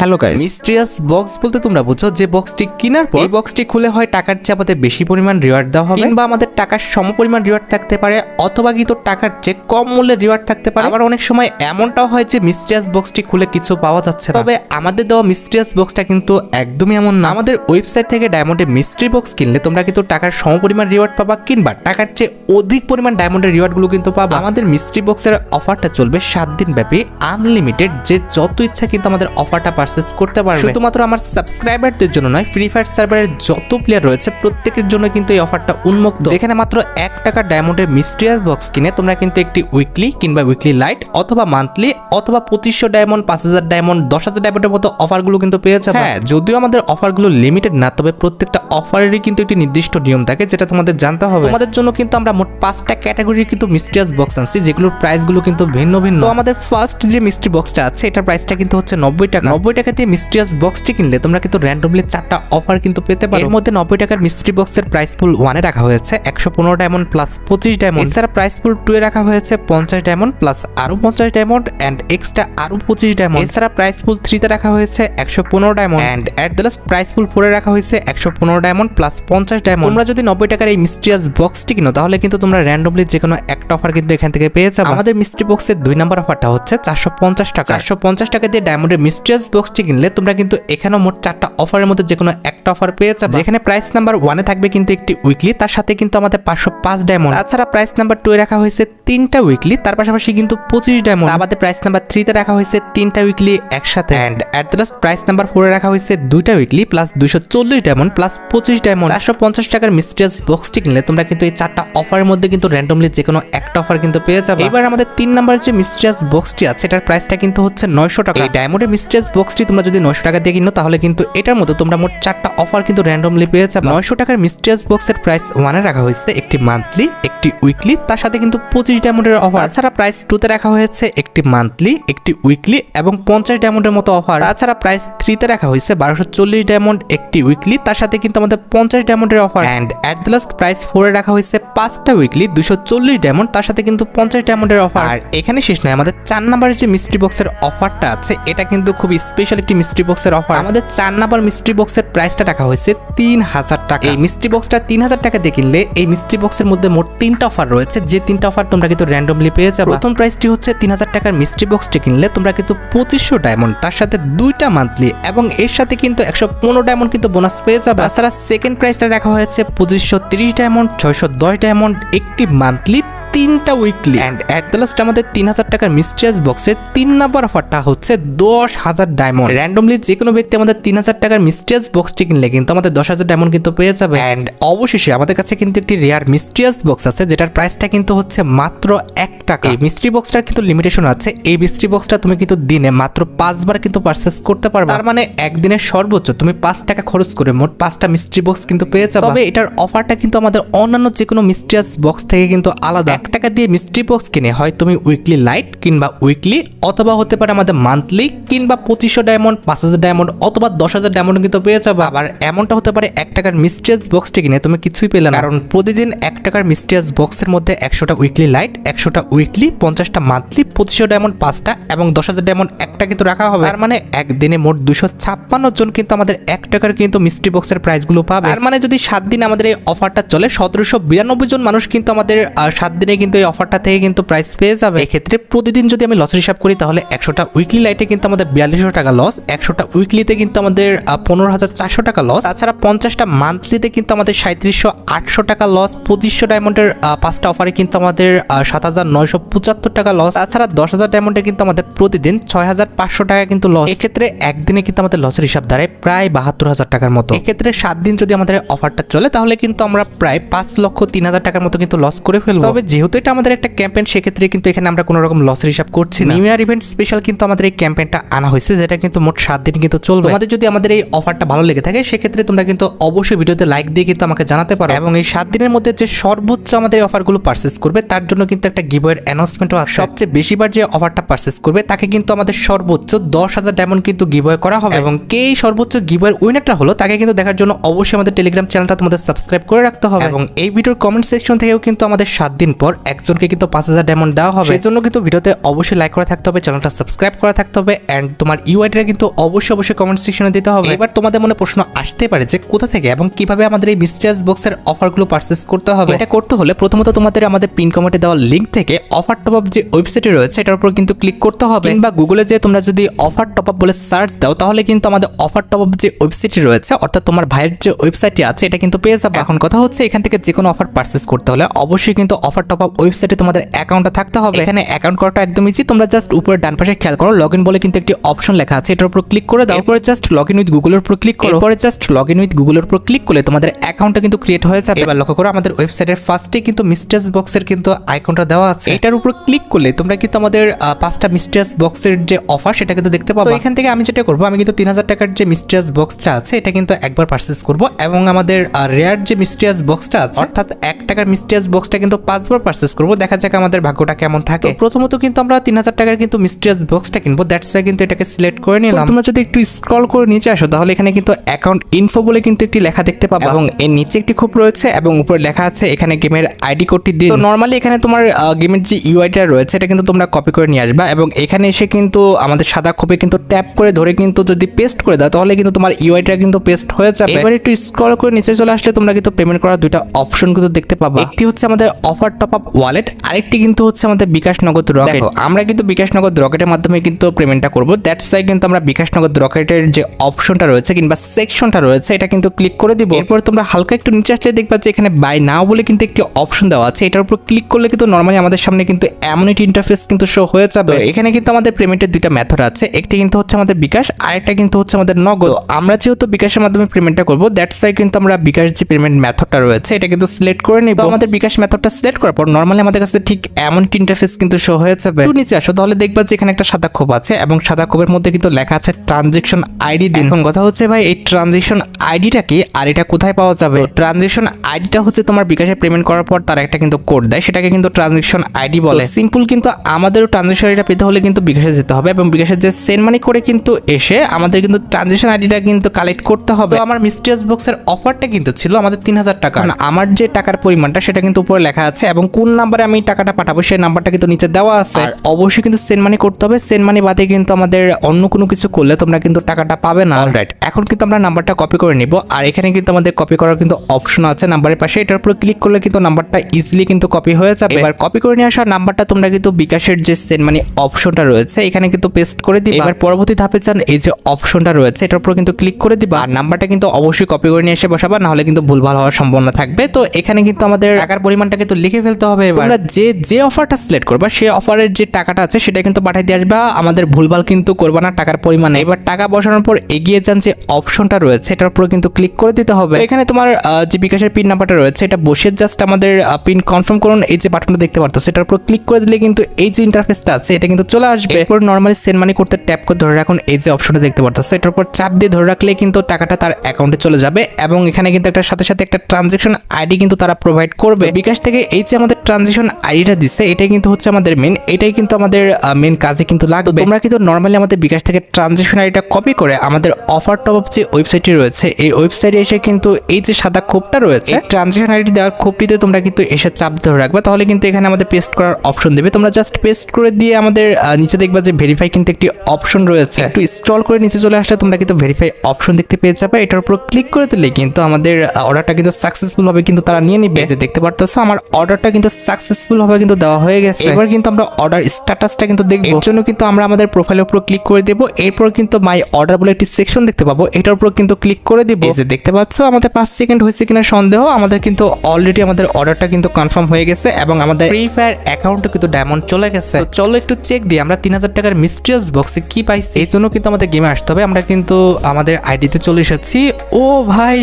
Hello guys mysterious box বলতে তোমরা বুঝো যে বক্সটি কেনার পর এই বক্সটি খুলে হয় টাকার চেয়ে আমাদের বেশি পরিমাণ রিওয়ার্ড দেওয়া হবে। কিংবা আমাদের টাকার সম পরিমাণ রিওয়ার্ড থাকতে পারে অথবা কিন্তু টাকার চেয়ে কম মূল্যের রিওয়ার্ড থাকতে পারে। আবার অনেক সময় এমনটাও হয় যে মিস্ট্রিয়াস বক্সটি খুলে কিছু পাওয়া যাচ্ছে না। তবে আমাদের দেওয়া মিস্ট্রিয়াস বক্সটা কিন্তু একদমই এমন না। আমাদের ওয়েবসাইট থেকে ডায়মন্ডের মিস্ট্রি বক্স কিনলে তোমরা কিন্তু টাকার সম পরিমাণ রিওয়ার্ড পাবা কিংবা টাকার চেয়ে অধিক পরিমাণ ডায়মন্ডের রিওয়ার্ডগুলো কিন্তু পাবা। আমাদের মিস্ট্রি বক্সের অফারটা চলবে সাত দিন ব্যাপী আনলিমিটেড যে যত ইচ্ছা কিন্তু আমাদের অফারটা পারচেস করতে পারবে। শুধুমাত্র আমার সাবস্ক্রাইবারদের জন্য নয় ফ্রি ফায়ার সার্ভারের যত প্লেয়ার রয়েছে প্রত্যেকের জন্য কিন্তু এই অফারটা উন্মুক্ত। যেখানে মাত্র এক টাকা ডায়মন্ডের মিস্ট্রিয়াস বক্স কিনে তোমরা কিন্তু একটি উইকলি কিংবা উইকলি লাইট অথবা মান্থলি অথবা পঁচিশশো ডায়মন্ড পাঁচ হাজার ডায়মন্ড দশ হাজার ডায়মন্ডের মতো অফারগুলো কিন্তু পেয়ে যাবে। হ্যাঁ যদিও আমাদের অফারগুলো লিমিটেড না তবে প্রত্যেকটা অফারেরই কিন্তু একটি নির্দিষ্ট নিয়ম থাকে যেটা তোমাদের জানতে হবে। তোমাদের জন্য কিন্তু আমরা মোট পাঁচটা ক্যাটাগরির কিন্তু মিস্ট্রিয়াস বক্স আনছি যেগুলোর প্রাইসগুলো কিন্তু ভিন্ন ভিন্ন। তো আমাদের ফার্স্ট যে মিস্ট্রি বক্সটা আছে এটার প্রাইসটা কিন্তু হচ্ছে নব্বই টাকা। নব্বই টাকা দিয়ে মিস্ট্রিয়াস বক্সটি কিনলে তোমরা কিন্তু র্যান্ডমলি চারটা অফার কিন্তু পেতে পারো। এর মধ্যে নব্বই টাকার মিস্ট্রি বক্সের প্রাইস ফুল ওয়ানে রাখা হয়েছে একশো পনেরো ডায়মন্ড প্লাস পঁচিশ ডায়মন্ড এছাড়া প্রাইস ফুল টু এ রাখা হয়েছে পঞ্চাশ ডায়মন্ড প্লাস আরও পঞ্চাশ ডায়মন্ড অ্যান্ড এক্সট্রা আরও পঁচিশ ডায়মন্ড এছাড়া প্রাইস ফুল থ্রিতে রাখা হয়েছে একশো পনেরো diamond and at the last price full ফোরে রাখা হয়েছে একশো পনেরো ডায়মন্ড প্লাস পঞ্চাশ ডায়মন্ড তোমরা যদি নব্বই টাকার এই মিস্ট্রিয়াস বক্সটি কিনো তাহলে কিন্তু তোমরা র্যান্ডমলি যে কোনো একটা অফার কিন্তু এখান থেকে পেয়ে যাবে। আমাদের মিস্ট্রি বক্সের দুই নম্বর অফারটা হচ্ছে চারশো পঞ্চাশ টাকা। চারশো পঞ্চাশ টাকা দিয়ে ডায়মন্ডের মিস্ট্রিয়াস বক্সটি কিনলে তোমরা কিন্তু এখানে মোট চারটা অফারের মধ্যে যে কোনো একটা অফার পেয়ে যাবে। যেখানে প্রাইস নাম্বার ওয়ানে থাকবে কিন্তু একটি উইকলি তার সাথে কিন্তু আমাদের পাঁচশো পাঁচ ডায়মন্ড তাছাড়া প্রাইস নাম্বার টু এ রাখা হয়েছে তিনটা উইকলি তার পাশাপাশি কিন্তু পঁচিশ ডায়মন্ড আমাদের প্রাইস নাম্বার থ্রিতে রাখা হয়েছে তিনটা উইকলি একসাথে। And at the last price number ফোরে রাখা হয়েছে দুইটা উইকলি প্লাস দুইশো চল্লিশ ডায়মন্ড প্লাস পঁচিশ ডায়মন্ড চারশো পঞ্চাশ টাকার মিস্ট্রিয়াস বক্সটি কিনলে তোমরা কিন্তু এই চারটা অফারের মধ্যে কিন্তু র্যান্ডমলি যে কোনো একটা অফার কিন্তু পেয়ে যাবে। এবার আমাদের তিন নাম্বার যে মিস্ট্রিয়াস বক্সটি আছে, এটার প্রাইসটা কিন্তু হচ্ছে নয়শো টাকা। এই ডায়মন্ডের মিস্ট্রিয়াস বক্সটি তোমরা যদি নয়শো টাকা দিয়ে কিনো, তাহলে কিন্তু এটার মতো তোমরা মোট চারটা অফার কিন্তু র্যান্ডমলি পেয়ে যাবে। নয়শো টাকার মিস্ট্রিয়াস বক্সের প্রাইস ওয়ানে রাখা হয়েছে একটি মান্থলি একটি উইকলি তার সাথে কিন্তু পঁচিশ ডায়মন্ডের অফার তাছাড়া প্রাইস টুতে রাখা হয়েছে একটি মান্থলি একটি উইকলি এবং পঞ্চাশ ডায়মন্ডের মতো অফার তাছাড়া প্রাইস থ্রিতে রাখা হয়েছে বারোশো চল্লিশ ডায়মন্ড একটি উইকলি তার সাথে কিন্তু আমাদের পঞ্চাশ ডায়মন্ডের offer and at the last price ফোরে রাখা হয়েছে পাঁচটা উইকলি দুশো চল্লিশ ডায়মন্ড তার সাথে কিন্তু পঞ্চাশ ডায়মন্ডের অফার আর এখানে শেষ নয়, আমাদের চার নাম্বারের যে মিস্ট্রি বক্সের অফারটা আছে, এটা কিন্তু খুব স্পেশাল একটি মিস্ট্রি বক্সের অফার আমাদের চার নাম্বার মিস্ট্রি বক্সের প্রাইসটা রাখা হয়েছে তিন হাজার টাকা। এই মিস্ট্রি বক্সটা তিন হাজার টাকা দিয়ে কিনলে এই মিস্ট্রি বক্সের মধ্যে মোট তিনটা অফার রয়েছে। যে তিনটা অফার তোমরা কিন্তু র্যান্ডমলি পেয়ে যাবে। প্রথম প্রাইসটি হচ্ছে তিন হাজার টাকার মিস্ট্রি বক্সটি কিনলে তোমরা কিন্তু পঁচিশশো ডায়মন্ড তার সাথে দুইটা মান্থলি এবং এর সাথে কিন্তু একশো পনেরো ডায়মন্ড কিন্তু বোনাস পেয়ে যাবে। তাছাড়া সেকেন্ড প্রাইসটা রাখা হয়েছে পঁচিশশো তিরিশ ডায়মন্ড ছয়শো দশ ডায়মন্ড একটি মান্থলি তিনটা weekly and at the last আমাদের তিন হাজার টাকার মিস্ট্রিয়াস বক্সে তিন নাম্বার অফারটা হচ্ছে দশ হাজার ডায়মন্ড র্যান্ডমলি যে কোনো ব্যক্তি আমাদের তিন হাজার টাকার মিস্ট্রিয়াস বক্সটি কিনলে কিন্তু আমাদের দশ হাজার ডায়মন্ড কিন্তু পেয়ে যাবে। অ্যান্ড অবশেষে আমাদের কাছে কিন্তু একটি রেয়ার মিস্ট্রিয়াস বক্স আছে, যেটার প্রাইসটা কিন্তু হচ্ছে মাত্র এক টাকা। এই মিস্ট্রি বক্সটার কিন্তু লিমিটেশন আছে। এই মিস্ট্রি বক্সটা তুমি কিন্তু দিনে মাত্র পাঁচবার কিন্তু পারচেস করতে পারবে। তার মানে একদিনের সর্বোচ্চ তুমি পাঁচ টাকা খরচ করে মোট পাঁচটা মিস্ট্রি বক্স কিন্তু পেয়ে যাবে। তবে এটার অফারটা কিন্তু আমাদের অন্যান্য যে কোনো মিস্ট্রিয়াস বক্স থেকে কিন্তু আলাদা। এক টাকা দিয়ে মিস্ট্রি বক্স কিনে হয় তুমি উইকলি লাইট কিংবা উইকলি অথবা হতে পারে আমাদের মান্থলি কিংবা পঁচিশশো ডায়মন্ড পাঁচ হাজার ডায়মন্ড অথবা দশ হাজার ডায়মন্ড কিন্তু পেয়ে যাবে। আবার এমনটা হতে পারে এক টাকার মিস্ট্রিয়াস বক্সটি কিনে তুমি কিছুই পেলে না। কারণ প্রতিদিন এক টাকার মিস্ট্রিয়াস বক্সের মধ্যে একশোটা উইকলি লাইট একশোটা উইকলি পঞ্চাশটা মান্থলি পঁচিশশো ডায়মন্ড পাঁচটা এবং দশ হাজার ডায়মন্ড একটা কিন্তু রাখা হবে। তার মানে একদিনে মোট দুশো ছাপ্পান্ন জন কিন্তু আমাদের এক টাকার কিন্তু মিস্ট্রি বক্সের প্রাইসগুলো পাবে। তার মানে যদি সাত দিন আমাদের এই অফারটা চলে, সতেরোশো বিরানব্বই জন মানুষ কিন্তু আমাদের সাত দিনে কিন্তু এই অফারটা থেকে কিন্তু প্রাইস পেয়ে যাবে। এক্ষেত্রে প্রতিদিন যদি আমি লসের হিসাব করি, তাহলে একশোটা উইকলি লাইটে কিন্তু আমাদের বিয়াল্লিশশো টাকা লস একশোটা উইকলিতে কিন্তু আমাদের পনেরো হাজার চারশো টাকা লস তাছাড়া পঞ্চাশটা মান্থলিতে কিন্তু আমাদের সাঁত্রিশশো আটশো টাকা লস পঁচিশশো ডায়মন্ডের পাঁচটা অফারে কিন্তু আমাদের সাত হাজার নয়শো পঁচাত্তর টাকা লস তাছাড়া দশ হাজার ডায়মন্ডে কিন্তু আমাদের প্রতিদিন ছয় হাজার পাঁচশো টাকা কিন্তু লস এক্ষেত্রে একদিনে কিন্তু আমাদের লসের হিসাব দাঁড়ায় প্রায় বাহাত্তর হাজার টাকার মতো। এক্ষেত্রে সাত দিন যদি আমাদের অফারটা চলে, তাহলে কিন্তু আমরা প্রায় পাঁচ লক্ষ তিন হাজার টাকার মতো কিন্তু লস করে ফেলব। তবে যেহেতু এটা আমাদের একটা ক্যাম্পেন সেক্ষেত্রে কিন্তু এখানে আমরা কোনো রকম লসের হিসাব করছি না। নিউ ইয়ার ইভেন্ট স্পেশাল কিন্তু আমাদের এই ক্যাম্পেনটা আনা হয়েছে যেটা কিন্তু মোট সাত দিন কিন্তু চলবে। তোমাদের যদি আমাদের এই অফারটা ভালো লেগে থাকে সেক্ষেত্রে তোমরা কিন্তু অবশ্যই ভিডিওতে লাইক দিয়ে কিন্তু আমাকে জানাতে পারো। এবং এই সাত দিনের মধ্যে যে সর্বোচ্চ আমাদের এই অফারগুলো পারচেস করবে তার জন্য কিন্তু একটা গিভওয়ের অ্যানাউন্সমেন্টও আছে। সবচেয়ে বেশিবার যে অফারটা পারচেস করবে তাকে কিন্তু আমাদের সর্বোচ্চ দশ হাজার ডায়মন্ড কিন্তু গিভওয়ে করা হবে। এবং কে এই সর্বোচ্চ গিভওয়ের উইনারটা হলো তাকে কিন্তু দেখার জন্য অবশ্যই আমাদের টেলিগ্রাম চ্যানেলটা তোমাদের সাবস্ক্রাইব করে রাখতে হবে। এবং এই ভিডিওর কমেন্ট সেকশন থেকেও কিন্তু আমাদের সাত দিন পর পর একজনকে কিন্তু পাঁচ হাজার ডায়মন্ড দেওয়া হবে। সেই জন্য কিন্তু ভিডিওতে অবশ্যই লাইক করা থাকতে হবে চ্যানেলটা সাবস্ক্রাইব করা থাকতে হবে অ্যান্ড তোমার ইউআইডিটা কিন্তু অবশ্যই অবশ্যই কমেন্ট সেকশনে দিতে হবে। এবার তোমাদের মনে প্রশ্ন আসতে পারে যে কোথা থেকে এবং কীভাবে আমাদের এই মিস্টারিয়াস বক্সের অফারগুলো পারচেস করতে হবে? এটা করতে হলে প্রথমত তোমাদের আমাদের পিন কমেন্টে দেওয়া লিঙ্ক থেকে অফার টপ আপ যে ওয়েবসাইটে রয়েছে এটার উপর কিন্তু ক্লিক করতে হবে। কিংবা গুগলে যে তোমরা যদি অফার টপ আপ বলে সার্চ দাও তাহলে কিন্তু আমাদের অফার টপ আপ যে ওয়েবসাইটটি রয়েছে অর্থাৎ তোমার ভাইয়ের যে ওয়েবসাইটটি আছে এটা কিন্তু পেয়ে যাবে। এখন কথা হচ্ছে এখান থেকে যে কোনো অফার পারচেস করতে হলে অবশ্যই কিন্তু অফার টপ আপ ওয়েবসাইটে তোমাদের অ্যাকাউন্টটা থাকতে হবে। এখানে অ্যাকাউন্ট করাটা একদম ইজি তোমরা জাস্ট উপরে ডান পাশে খেয়াল করো লগ ইন বলে কিন্তু একটি অপশন লেখা আছে। এটার উপর ক্লিক করে দাও। এরপরে জাস্ট লগ ইন উইথ গুগলের উপর ক্লিক করো। এরপরে জাস্ট লগ ইন উইথ গুগলের উপর ক্লিক করলে তোমাদের অ্যাকাউন্টটা কিন্তু ক্রিয়েট হয়ে যাবে। এবার লক্ষ্য করো আমাদের ওয়েবসাইটের ফার্স্টে কিন্তু মিস্টার্স বক্সের কিন্তু আইকনটা দেওয়া আছে। এটার উপর ক্লিক করলে তোমরা কিন্তু আমাদের পাঁচটা মিস্টেস বক্সের যে অফার সেটা কিন্তু দেখতে পাবো। এখান থেকে আমি যেটা করব আমি কিন্তু তিন হাজার টাকার যে মিস্টার্স বক্সটা আছে এটা কিন্তু একবার পারচেস করব। এবং আমাদের রেয়ার যে মিস্টার্স বক্সটা আছে অর্থাৎ এক টাকার মিস্টার্স বক্সটা কিন্তু পাঁচবার পারচেস করব দেখা যাক আমাদের ভাগ্যটা কেমন থাকে। প্রথমত কিন্তু আমরা তিন হাজার টাকার কিন্তু মিস্টার্স বক্সটা কিনবো দ্যাটস ওয়াই কিন্তু এটাকে সিলেক্ট করে নিলাম। তোমরা যদি একটু স্ক্রল করে নিচে আসো তাহলে এখানে কিন্তু অ্যাকাউন্ট ইনফো বলে কিন্তু একটি লেখা দেখতে পাবো। এবং এর নিচে একটি খুব রয়েছে এবং উপরে লেখা আছে এখানে গেমের আইডি কোডটি দিন। তো নর্মালি এখানে তোমার গেমের যে ইউআইটা রয়েছে এটা কিন্তু তোমরা কপি করে নিয়ে আসবা এবং এখানে এসে কিন্তু আমাদের সাদা খোপে কিন্তু ট্যাপ করে ধরে কিন্তু যদি পেস্ট করে দাও তাহলে কিন্তু তোমার ইউআইটা কিন্তু পেস্ট হয়ে যাবে। এবার একটু স্ক্রল করে নিচে চলে আসলে তোমরা কিন্তু পেমেন্ট করার দুইটা অপশন কিন্তু দেখতে পাবা। একটি হচ্ছে আমাদের অফার টপ আপ ওয়ালেট আরেকটি কিন্তু হচ্ছে আমাদের বিকাশ নগদ রকেট আমরা কিন্তু বিকাশ নগদ রকেটের মাধ্যমে কিন্তু পেমেন্টটা করব। দ্যাটস ওয়াই কিন্তু আমরা বিকাশ নগদ রকেটের যে অপশনটা রয়েছে কিংবা সেকশনটা রয়েছে এটা কিন্তু ক্লিক করে দিব। এরপর তোমরা হালকা একটু নিচে আসলে দেখবা যে এখানে বাই নাও বলে কিন্তু একটি অপশন দেওয়া আছে। এটার উপর ক্লিক করলে কিন্তু নর্মালি আমাদের সামনে কিন্তু এমন একটি ইন্টারফেস কিন্তু শো হয়ে যাবে। এখানে কিন্তু আমাদের পেমেন্টের দুইটা মেথড আছে। একটি কিন্তু হচ্ছে আমাদের বিকাশ আরেকটা কিন্তু হচ্ছে আমাদের নগদ। আমরা যেহেতু বিকাশের মাধ্যমে পেমেন্টটা করব দ্যাটস ওয়াই কিন্তু আমরা বিকাশ যে পেমেন্ট মেথডটা রয়েছে এটা কিন্তু সিলেক্ট করে নিব। আমাদের বিকাশ মেথডটা সিলেক্ট করার পর নর্মালি আমাদের কাছে ঠিক এমন একটি ইন্টারফেস কিন্তু শো হয়ে যাবে একটু নিচে আসো তাহলে দেখবা যে এখানে একটা সাদা খোপ আছে এবং সাদা খোপের মধ্যে কিন্তু লেখা আছে ট্রানজেকশন আইডি দিন। এখন কথা হচ্ছে ভাই এই ট্রানজেকশন আইডিটা কি আর এটা কোথায় পাওয়া যাবে? ট্রানজেকশন আইডিটা হচ্ছে তোমার বিকাশে পেমেন্ট করার পর তার একটা কিন্তু কোড দেয় সেটাকে কিন্তু ট্রানজেকশন আইডি বলে। সিম্পল কিন্তু আমাদেরও ট্রানজেকশন আইডিটা পেতে হলে কিন্তু বিকাশে যেতে হবে এবং বিকাশের যে সেন্ড মানি করে কিন্তু এসে আমাদের কিন্তু ট্রানজেকশন আইডিটা কিন্তু কালেক্ট করতে হবে। আমার মিস্টিয়াস বক্সের অফারটা কিন্তু ছিল আমাদের তিন হাজার টাকা। আমার যে টাকার পরিমাণটা সেটা কিন্তু উপরে লেখা আছে এবং কোন নাম্বারে আমি টাকাটা পাঠাবো সেই নাম্বারটা কিন্তু নিচে দেওয়া আছে। আর অবশ্যই কিন্তু সেন্ড মানি করতে হবে। সেন্ড মানি বাদে কিন্তু আমাদের অন্য কোনো কিছু করলে তোমরা কিন্তু টাকাটা পাবে না। রাইট এখন কিন্তু আমরা নাম্বারটা কপি করে নিব। আর এখানে কিন্তু আমাদের কপি করার কিন্তু অপশন আছে নাম্বারের পাশে। এটার উপর ক্লিক করলে কিন্তু নাম্বারটা ইজিলি কিন্তু কপি হয়ে যাবে। এবার কপি করে নিয়ে আসা নাম্বারটা তোমরা কিন্তু বিকাশের যে সেন্ড মানি অপশনটা রয়েছে এখানে কিন্তু পেস্ট করে দিবা। এবার পরবর্তী ধাপে চান এই যে অপশনটা রয়েছে এটার উপর কিন্তু ক্লিক করে দিবা। আর নাম্বারটা কিন্তু অবশ্যই কপি করে নিয়ে এসে বসাবা না হলে কিন্তু ভুলভাল হওয়ার সম্ভাবনা থাকবে। তো এখানে কিন্তু আমাদের টাকার পরিমাণটা কিন্তু লিখে ফেলতে হবে এবার। তোমরা যে যে অফারটা সিলেক্ট করবা সেই অফারের যে টাকাটা আছে সেটা কিন্তু পাঠিয়ে দিয়ে আসবা। আমাদের ভুলভাল কিন্তু করবা না টাকার পরিমাণে। এবার টাকা বসানোর পর এগিয়ে যান যে অপশনটা রয়েছে এটার উপর কিন্তু ক্লিক করে দিতে হবে। এখানে তোমার যে বিকাশের পিন নাম্বারটা রয়েছে এটা বসে জাস্ট আমাদের পিন কনফার্ম করুন। এই যে বাটনটা দেখতে পারতো সেটার উপর ক্লিক করে দিলে কিন্তু এই যে ইন্টারফেসটা আছে এটা কিন্তু চলে আসবে। এরপর নর্মালি সেন্ড মানি করতে ট্যাপ করে ধরে রাখুন এই যে অপশনটা দেখতে পারতো। সেটার উপর চাপ দিয়ে ধরে রাখলে কিন্তু টাকাটা তার অ্যাকাউন্টে চলে যাবে এবং এখানে কিন্তু একটা সাথে সাথে একটা ট্রানজেকশন আইডি কিন্তু তারা প্রোভাইড করবে। বিকাশ থেকে এই যে আমাদের ট্রানজেকশন আইডিটা দিচ্ছে এটাই কিন্তু হচ্ছে আমাদের মেন এটাই কিন্তু আমাদের মেন কাজে কিন্তু লাগবে। তোমরা কিন্তু নর্মালি আমাদের বিকাশ থেকে ট্রানজেকশন আইডিটা কপি করে আমাদের অফার টপ অফ যে ওয়েবসাইটটি রয়েছে এই ওয়েবসাইটে এসে কিন্তু এই যে সাদা খোপটা রয়েছে ট্রানজেকশন আইডি দেওয়ার খোপটিতে তোমরা কিন্তু এসে চাপ ধরে রাখবে। তাহলে কিন্তু এখানে আমাদের পেস্ট করার অপশন দেবে। তোমরা জাস্ট পেস্ট করে দিয়ে আমাদের নিচে দেখবা যে ভেরিফাই কিন্তু একটি অপশন রয়েছে। একটু স্ক্রল করে নিচে চলে আসলে তোমরা কিন্তু ভেরিফাই অপশন দেখতে পেয়ে যাবে। এটার উপর ক্লিক করে দিলে কিন্তু আমাদের অর্ডারটা কিন্তু সাকসেসফুল হবে কিন্তু তারা নিয়ে নিবে। যে দেখতে পারতেছো আমার অর্ডারটা কিন্তু সাকসেসফুল ভাবে কিন্তু দেওয়া হয়ে গেছে। এবার কিন্তু আমরা অর্ডার স্ট্যাটাসটা কিন্তু দেখব। এর জন্য কিন্তু আমরা আমাদের প্রোফাইলের উপর ক্লিক করে দেবো। এরপর কিন্তু মাই অর্ডার বলে একটি সেকশন দেখতে পাবো। এটার উপর কিন্তু ক্লিক করে দিব। এই যে দেখতে পাচ্ছ আমাদের পাঁচ সেকেন্ড হয়েছে কিনা সন্দেহ। আমাদের কিন্তু অলরেডি আমাদের অর্ডারটা কিন্তু কনফার্ম হয়ে গেছে এবং আমাদের ফ্রি ফায়ার অ্যাকাউন্টে কিন্তু ডায়মন্ড চলে গেছে। তো চলো একটু চেক দিই আমরা তিন হাজার টাকার মিস্ট্রিয়াস বক্সে কি পাইছি? এই জন্য কিন্তু আমাদের গেমে আসতে হবে। আমরা কিন্তু আমাদের আইডিতে চলে এসেছি। ও ভাই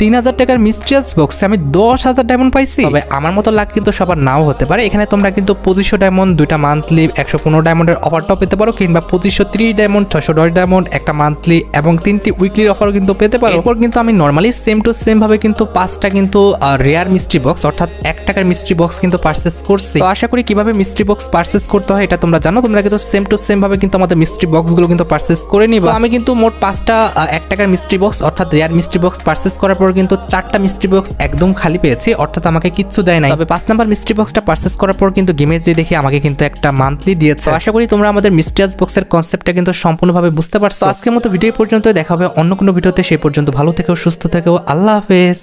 তিন হাজার টাকার মিস্ট্রিয়াস বক্সে আমি দশ হাজার ডায়মন্ড পাইছি। তবে আমার মতো লাখ কিন্তু সবার নাও হতে পারে। এখানে তোমরা কিন্তু পঁচিশশো ডায়মন্ড দুইটা মান্থলি একশো পনেরো ডায়মন্ডের অফারটাও পেতে পারো, কিংবা পঁচিশশো ত্রিশ ডায়মন্ড ছশো দশ ডায়মন্ড একটা মান্থলি এবং তিনটি উইকলির অফারও কিন্তু পেতে পারো। এরপর কিন্তু আমি নর্মালি সেম টু সেম ভাবে কিন্তু পাঁচটা কিন্তু রেয়ার মিস্ট্রি বক্স অর্থাৎ এক টাকার মিস্ট্রি বক্স কিন্তু পারচেস করছি। তো আশা করি কীভাবে মিস্ট্রি বক্স পারচেস করতে হয় এটা তোমরা জানো? তোমরা কিন্তু সেম টু সেম ভাবে কিন্তু আমাদের মিস্ট্রি বক্সগুলো কিন্তু পারচেস করে নিবা। আমি কিন্তু মোট পাঁচটা এক টাকার মিস্ট্রি বক্স অর্থাৎ রেয়ার মিস্ট্রি বক্স পারচেস করার পর পর কিন্তু চারটা মিস্ট্রি বক্স একদম খালি পেয়েছি, অর্থাৎ আমাকে কিচ্ছু দেয় নাই। তবে পাঁচ নাম্বার মিস্ট্রি বক্সটা পারচেস করার পর কিন্তু গেমে যে দেখি আমাকে কিন্তু একটা মান্থলি দিয়েছে। আশা করি তোমরা আমাদের মিস্ট্রিয়াস বক্সের কনসেপ্টটা কিন্তু সম্পূর্ণভাবে বুঝতে পারছ। আজকের মতো ভিডিও পর্যন্ত দেখা হবে অন্য কোনো ভিডিওতে সেই পর্যন্ত ভালো থেকেও সুস্থ থেকেও আল্লাহ হাফেজ।